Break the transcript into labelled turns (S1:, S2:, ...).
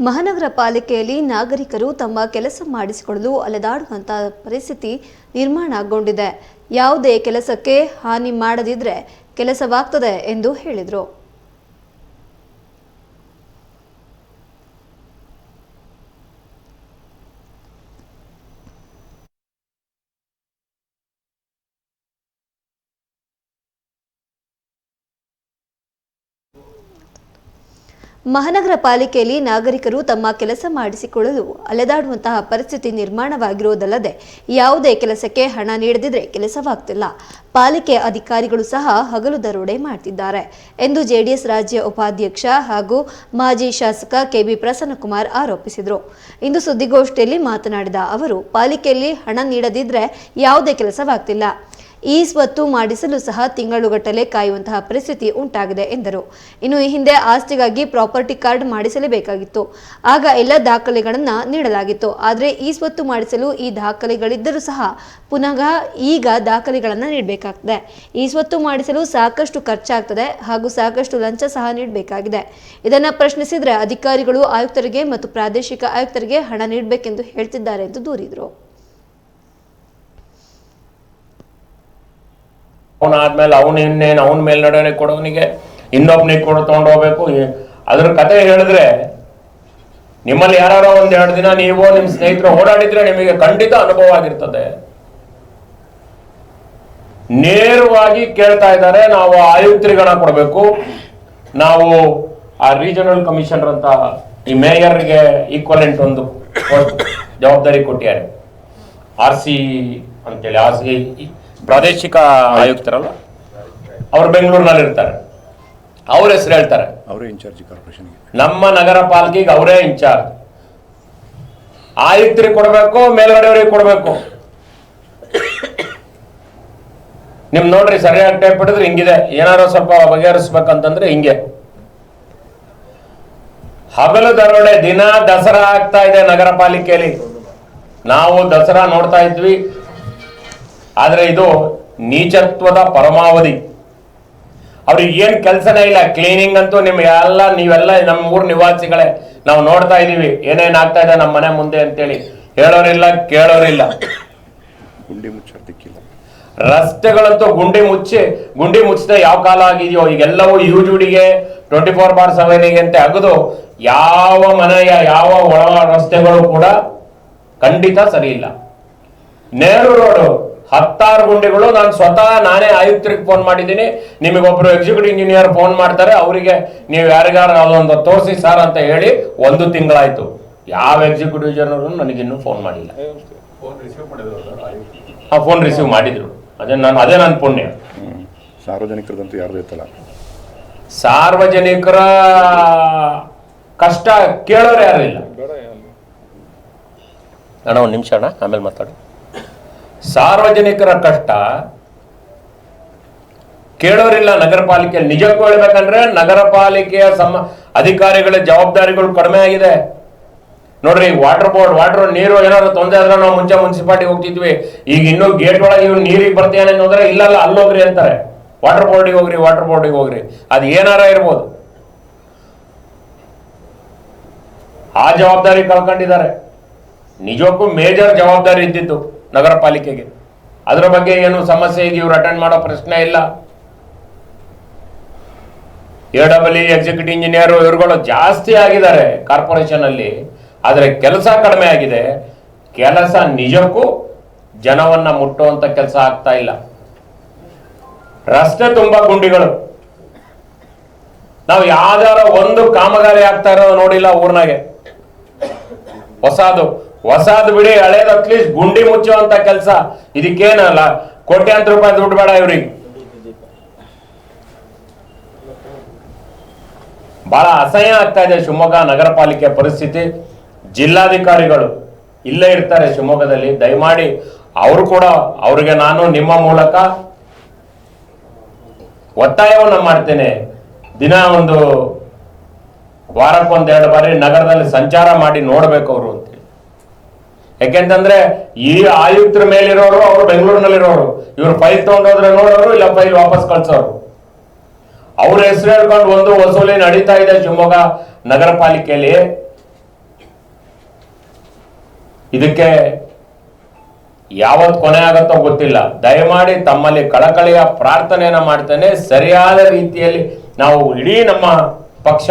S1: ಮಹಾನಗರ ಪಾಲಿಕೆಯಲ್ಲಿ ನಾಗರಿಕರು ತಮ್ಮ ಕೆಲಸ ಮಾಡಿಸಿಕೊಳ್ಳಲು ಅಲೆದಾಡುವಂತಹ ಪರಿಸ್ಥಿತಿ ನಿರ್ಮಾಣಗೊಂಡಿದೆ. ಯಾವುದೇ ಕೆಲಸಕ್ಕೆ ಹಾನಿ ಮಾಡದಿದ್ರೆ ಕೆಲಸವಾಗ್ತದೆ ಎಂದು ಹೇಳಿದರು. ಮಹಾನಗರ ಪಾಲಿಕೆಯಲ್ಲಿ ನಾಗರಿಕರು ತಮ್ಮ ಕೆಲಸ ಮಾಡಿಸಿಕೊಳ್ಳಲು ಅಲೆದಾಡುವಂತಹ ಪರಿಸ್ಥಿತಿ ನಿರ್ಮಾಣವಾಗಿರುವುದಲ್ಲದೆ ಯಾವುದೇ ಕೆಲಸಕ್ಕೆ ಹಣ ನೀಡದಿದ್ರೆ ಕೆಲಸವಾಗ್ತಿಲ್ಲ. ಪಾಲಿಕೆ ಅಧಿಕಾರಿಗಳು ಸಹ ಹಗಲು ದರೋಡೆ ಮಾಡ್ತಿದ್ದಾರೆ ಎಂದು ಜೆಡಿಎಸ್ ರಾಜ್ಯ ಉಪಾಧ್ಯಕ್ಷ ಹಾಗೂ ಮಾಜಿ ಶಾಸಕ ಕೆಬಿ ಪ್ರಸನ್ನಕುಮಾರ್ ಆರೋಪಿಸಿದರು. ಇಂದು ಸುದ್ದಿಗೋಷ್ಠಿಯಲ್ಲಿ ಮಾತನಾಡಿದ ಅವರು, ಪಾಲಿಕೆಯಲ್ಲಿ ಹಣ ನೀಡದಿದ್ರೆ ಯಾವುದೇ ಕೆಲಸವಾಗ್ತಿಲ್ಲ. ಈ ಸ್ವತ್ತು ಮಾಡಿಸಲು ಸಹ ತಿಂಗಳುಗಟ್ಟಲೆ ಕಾಯುವಂತಹ ಪರಿಸ್ಥಿತಿ ಉಂಟಾಗಿದೆ ಎಂದರು. ಇನ್ನು ಈ ಹಿಂದೆ ಆಸ್ತಿಗಾಗಿ ಪ್ರಾಪರ್ಟಿ ಕಾರ್ಡ್ ಮಾಡಿಸಲೇಬೇಕಾಗಿತ್ತು. ಆಗ ಎಲ್ಲ ದಾಖಲೆಗಳನ್ನು ನೀಡಲಾಗಿತ್ತು. ಆದರೆ ಈ ಸ್ವತ್ತು ಮಾಡಿಸಲು ಈ ದಾಖಲೆಗಳಿದ್ದರೂ ಸಹ ಪುನಃ ಈಗ ದಾಖಲೆಗಳನ್ನು ನೀಡಬೇಕಾಗ್ತದೆ. ಈ ಸ್ವತ್ತು ಮಾಡಿಸಲು ಸಾಕಷ್ಟು ಖರ್ಚಾಗ್ತದೆ ಹಾಗೂ ಸಾಕಷ್ಟು ಲಂಚ ಸಹ ನೀಡಬೇಕಾಗಿದೆ. ಇದನ್ನು ಪ್ರಶ್ನಿಸಿದರೆ ಅಧಿಕಾರಿಗಳು, ಆಯುಕ್ತರಿಗೆ ಮತ್ತು ಪ್ರಾದೇಶಿಕ ಆಯುಕ್ತರಿಗೆ ಹಣ ನೀಡಬೇಕೆಂದು ಹೇಳ್ತಿದ್ದಾರೆ ಎಂದು ದೂರಿದರು.
S2: ಅವನಾದ್ಮೇಲೆ ಅವನು ಇನ್ನೇನು, ಅವನ ಮೇಲ್ನಡೆ ಕೊಡೋನಿಗೆ ಇನ್ನೊಬ್ನಿಗೆ ಕೊಡ ತಗೊಂಡು ಹೋಗ್ಬೇಕು. ಅದ್ರ ಕತೆ ಹೇಳಿದ್ರೆ ನಿಮ್ಮಲ್ಲಿ ಯಾರೋ ಒಂದ್ ಎರಡು ದಿನ ನೀವು ನಿಮ್ಮ ಸ್ನೇಹಿತರು ಓಡಾಡಿದ್ರೆ ನಿಮಗೆ ಖಂಡಿತ ಅನುಭವ ಆಗಿರ್ತದೆ. ನೇರವಾಗಿ ಕೇಳ್ತಾ ಇದ್ದಾರೆ, ನಾವು ಆಯುಕ್ತರಿಗಣ ಕೊಡಬೇಕು. ನಾವು ಆ ರೀಜನಲ್ ಕಮಿಷನರ್ ಅಂತ ಈ ಮೇಯರ್ಗೆ ಈಕ್ವಲೆಂಟ್ ಒಂದು ಜವಾಬ್ದಾರಿ ಕೊಟ್ಟಿದ್ದಾರೆ. ಆರ್ ಸಿ ಅಂತೇಳಿ, ಆರ್ ಸಿ ಪ್ರಾದೇಶಿಕ ಆಯುಕ್ತರಲ್ಲ ಅವ್ರು ಬೆಂಗಳೂರಿನಲ್ಲಿ ಇರ್ತಾರೆ ಅವ್ರ ಹೆಸರು ಹೇಳ್ತಾರೆ.
S3: ಅವರೇ ಇನ್ಚಾರ್ಜ್ ಕಾರ್ಪೊರೇಷನ್ಗೆ
S2: ನಮ್ಮ ನಗರ ಪಾಲಿಕೆಗೆ ಅವರೇ ಇನ್ಚಾರ್ಜ್ ಆಯುಕ್ತರಿಗೆ ಕೊಡಬೇಕು ಮೇಲ್ಗಡೆಯವರಿಗೆ ಕೊಡಬೇಕು. ನಿಮ್ ನೋಡ್ರಿ ಸರಿಯಾಗಿ ಟೈಪ್ ಹಿಡಿದ್ರೆ ಹಿಂಗಿದೆ. ಏನಾರು ಸ್ವಲ್ಪ ಬಗೆಹರಿಸ್ಬೇಕಂತಂದ್ರೆ ಹಿಂಗೆ. ಹಗಲು ದರೋಡೆ ದಿನ ದಸರಾ ಆಗ್ತಾ ಇದೆ ನಗರ ಪಾಲಿಕೆಯಲ್ಲಿ. ನಾವು ದಸರಾ ನೋಡ್ತಾ ಇದ್ವಿ. ಆದ್ರೆ ಇದು ನೀಚತ್ವದ ಪರಮಾವಧಿ. ಅವ್ರಿಗೆ ಏನು ಕೆಲಸನೇ ಇಲ್ಲ ಕ್ಲೀನಿಂಗ್ ಅಂತೂ ನಿಮ್ಗೆಲ್ಲ ಎಲ್ಲ ನೀವೆಲ್ಲ ನಮ್ಮ ಊರ್ ನಿವಾಸಿಗಳೇ. ನಾವು ನೋಡ್ತಾ ಇದೀವಿ ಏನೇನ್ ಆಗ್ತಾ ಇದೆ ನಮ್ಮ ಮನೆ ಮುಂದೆ ಅಂತೇಳಿ. ಹೇಳೋರಿಲ್ಲ ಕೇಳೋರಿಲ್ಲ.
S3: ಗುಂಡಿ ಮುಚ್ಚಿಲ್ಲ
S2: ರಸ್ತೆಗಳಂತೂ ಗುಂಡಿ ಮುಚ್ಚಿ ಗುಂಡಿ ಮುಚ್ಚದೆ ಯಾವ ಕಾಲ ಆಗಿದೆಯೋ ಈಗೆಲ್ಲವೂ ಯೂಜುಡಿಗೆ ಟ್ವೆಂಟಿ ಫೋರ್ ಬಾರ್ ಸೆವೆನಿಗೆ ಅಂತ ಅಗದು. ಯಾವ ಮನೆಯ ಯಾವ ಒಳ ರಸ್ತೆಗಳು ಕೂಡ ಖಂಡಿತ ಸರಿ ಇಲ್ಲ. ನೆಹರು ರೋಡ್ ಹತ್ತಾರು ಗುಂಡಿಗಳು ನಾನು ಸ್ವತಃ ನಾನೇ ಆಯುಕ್ತರಿಗೆ ಫೋನ್ ಮಾಡಿದ್ದೀನಿ. ನಿಮಗೊಬ್ರು ಎಕ್ಸಿಕ್ಯೂಟಿವ್ ಇಂಜಿನಿಯರ್ ಫೋನ್ ಮಾಡ್ತಾರೆ ಅವರಿಗೆ ನೀವು ಯಾರಿಗಾರು ಅದೊಂದು ತೋರಿಸಿ ಸರ್ ಅಂತ ಹೇಳಿ ಒಂದು ತಿಂಗಳಾಯ್ತು. ಯಾವ ಎಕ್ಸಿಕ್ಯೂಟಿವ್ ಜನರು ನನಗಿನ್ನೂ ಫೋನ್ ಮಾಡಿಲ್ಲ. ಆ ಫೋನ್ ರಿಸೀವ್ ಮಾಡಿದ್ರು. ಅದೇ ನಾನು ಅದೇ ನನ್ನ ಪುಣ್ಯ.
S3: ಸಾರ್ವಜನಿಕರದಂತೂ ಯಾರ್ದು ಇತ್ತಲ್ಲ
S2: ಸಾರ್ವಜನಿಕರ ಕಷ್ಟ ಕೇಳೋರು ಯಾರು ಇಲ್ಲ. ಅಣ್ಣ ಒಂದು ನಿಮಿಷ ಅಣ್ಣ ಆಮೇಲೆ ಮಾತಾಡು. ಸಾರ್ವಜನಿಕರ ಕಷ್ಟ. ಕೇಳೋರಿಲ್ಲ ನಗರ ಪಾಲಿಕೆ ನಿಜಕ್ಕೂ ಹೇಳ್ಬೇಕಂದ್ರೆ ನಗರ ಪಾಲಿಕೆಯ ಸಮ, ಅಧಿಕಾರಿಗಳ ಜವಾಬ್ದಾರಿಗಳು ಕಡಿಮೆ ಆಗಿದೆ. ನೋಡ್ರಿ ವಾಟರ್ ಬೋರ್ಡ್ ವಾಟರ್ ನೀರು, ಏನಾದ್ರು ತೊಂದರೆ ಆದ್ರೆ ನಾವು ಮುಂಚೆ ಮುನ್ಸಿಪಾಲಿಟಿ ಹೋಗ್ತಿದ್ವಿ. ಈಗ ಇನ್ನೂ ಗೇಟ್ ಒಳಗೆ ಇವ್ರು ನೀರಿಗೆ ಬರ್ತೀಯಾನೆ ಇಲ್ಲಲ್ಲ ಅಲ್ಲಿ ಹೋಗ್ರಿ ಅಂತಾರೆ ವಾಟರ್ ಬೋರ್ಡಿಗೆ ಹೋಗ್ರಿ ವಾಟರ್ ಬೋರ್ಡಿಗೆ ಹೋಗ್ರಿ. ಅದು ಏನಾರ ಇರ್ಬೋದು. ಆ ಜವಾಬ್ದಾರಿ ಕಳ್ಕೊಂಡಿದ್ದಾರೆ. ನಿಜಕ್ಕೂ ಮೇಜರ್ ಜವಾಬ್ದಾರಿ ಇದ್ದಿತ್ತು ನಗರ ಪಾಲಿಕೆಗೆ ಅದರ ಬಗ್ಗೆ ಏನು ಸಮಸ್ಯೆ ಈಗ ಇವ್ರು ಅಟೆಂಡ್ ಮಾಡೋ ಪ್ರಶ್ನೆ ಇಲ್ಲ. ಎ ಡಬಲ್ ಎಕ್ಸಿಕ್ಯೂಟಿವ್ ಇಂಜಿನಿಯರ್ ಇವ್ರುಗಳು ಜಾಸ್ತಿ ಆಗಿದ್ದಾರೆ ಕಾರ್ಪೊರೇಷನ್ ಅಲ್ಲಿ. ಆದರೆ ಕೆಲಸ ಕಡಿಮೆ ಆಗಿದೆ. ಕೆಲಸ ನಿಜಕ್ಕೂ ಜನವನ್ನ ಮುಟ್ಟುವಂತ ಕೆಲಸ ಆಗ್ತಾ ಇಲ್ಲ. ರಸ್ತೆ ತುಂಬಾ ಗುಂಡಿಗಳು. ನಾವು ಯಾವ್ದಾರ ಒಂದು ಕಾಮಗಾರಿ ಆಗ್ತಾ ಇರೋದು ನೋಡಿಲ್ಲ ಊರ್ನಾಗೆ. ಹೊಸದು. ಹೊಸದು ಬಿಡಿ, ಹಳೇದು ಅಟ್ಲೀಸ್ಟ್ ಗುಂಡಿ ಮುಚ್ಚುವಂತ ಕೆಲಸ. ಇದಕ್ಕೇನಲ್ಲ, ಕೋಟ್ಯಾಂತರ ರೂಪಾಯಿ ದುಡ್ಡು ಬೇಡ ಇವ್ರಿಗೆ. ಬಹಳ ಅಸಹ್ಯ ಆಗ್ತಾ ಇದೆ ಶಿವಮೊಗ್ಗ ನಗರ ಪಾಲಿಕೆ ಪರಿಸ್ಥಿತಿ. ಜಿಲ್ಲಾಧಿಕಾರಿಗಳು ಇಲ್ಲೇ ಇರ್ತಾರೆ ಶಿವಮೊಗ್ಗದಲ್ಲಿ. ದಯಮಾಡಿ ಅವರು ಕೂಡ, ಅವ್ರಿಗೆ ನಾನು ನಿಮ್ಮ ಮೂಲಕ ಒತ್ತಾಯವನ್ನು ಮಾಡ್ತೇನೆ. ದಿನ ಒಂದು ವಾರಕ್ಕೊಂದೆರಡು ಬಾರಿ ನಗರದಲ್ಲಿ ಸಂಚಾರ ಮಾಡಿ ನೋಡಬೇಕು ಅವರು ಅಂತೇಳಿ ಯಾಕೆಂತಂದ್ರೆ ಈ ಆಯುಕ್ತರ ಮೇಲಿರೋರು ಅವರು ಬೆಂಗಳೂರಿನಲ್ಲಿರೋರು. ಇವ್ರು ಫೈಲ್ ತಗೊಂಡೋದ್ರೆ ನೋಡೋರು, ಇಲ್ಲ ಫೈಲ್ ವಾಪಸ್ ಕಳ್ಸೋರು. ಅವ್ರ ಹೆಸರು ಹೇಳ್ಕೊಂಡು ಒಂದು ವಸೂಲಿ ನಡೀತಾ ಇದೆ ಶಿವಮೊಗ್ಗ ನಗರ ಪಾಲಿಕೆಯಲ್ಲಿ. ಇದಕ್ಕೆ ಯಾವತ್ ಕೊನೆ ಆಗತ್ತೋ ಗೊತ್ತಿಲ್ಲ. ದಯಮಾಡಿ ತಮ್ಮಲ್ಲಿ ಕಳಕಳಿಯ ಪ್ರಾರ್ಥನೆಯನ್ನ ಮಾಡ್ತೇನೆ. ಸರಿಯಾದ ರೀತಿಯಲ್ಲಿ ನಾವು ಇಡೀ ನಮ್ಮ ಪಕ್ಷ